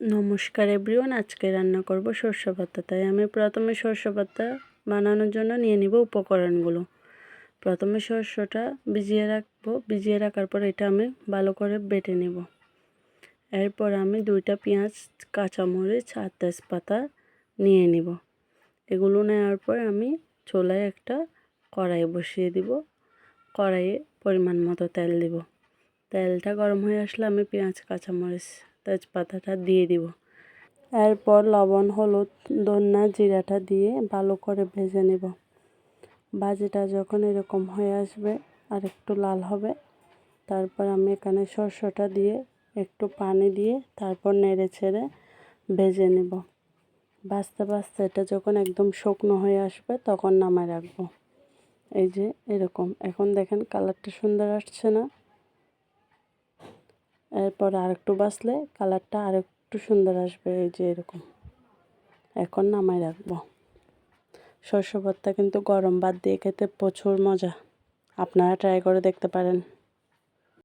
নমস্কার এভরিওয়ান আজকে রান্না করব সর্ষে পাতা। তাই আমি প্রথমে সর্ষে পাতা বানানোর জন্য নিয়ে নিব উপকরণগুলো। প্রথমে সর্ষেটা ভিজিয়ে রাখব। ভিজিয়ে রাখার পর এটা আমি ভালো করে বেটে নেব। এরপর আমি দুইটা পেঁয়াজ, কাঁচামরিচ আর তেজপাতা নিয়ে নিব। এগুলো নেওয়ার পর আমি চোলায় একটা কড়াই বসিয়ে দিব। কড়াইয়ে পরিমাণ মতো তেল দিব। তেলটা গরম হয়ে আসলে আমি পেঁয়াজ, কাঁচামরিচ তেজপাতাটা দিয়ে দিব। এরপর লবণ, হলুদ দন্না জিরাটা দিয়ে ভালো করে ভেজে নেব। ভাজিটা যখন এরকম হয়ে আসবে আর একটু লাল হবে, তারপর আমি এখানে সরষেটা দিয়ে একটু পানি দিয়ে তারপর নেড়ে ছেড়ে ভেজে নেব। বাঁচতে বাঁচতে এটা যখন একদম শুকনো হয়ে আসবে তখন নামায় রাখব। এই যে এরকম। এখন দেখেন কালারটা সুন্দর আসছে না? এরপর আরেকটু বাঁচলে কালারটা আর একটু সুন্দর আসবে, এই যে এরকম। এখন নামাই রাখব। শস্য ভর্তা কিন্তু গরম বাদ দিয়ে খেতে প্রচুর মজা। আপনারা ট্রাই করে দেখতে পারেন।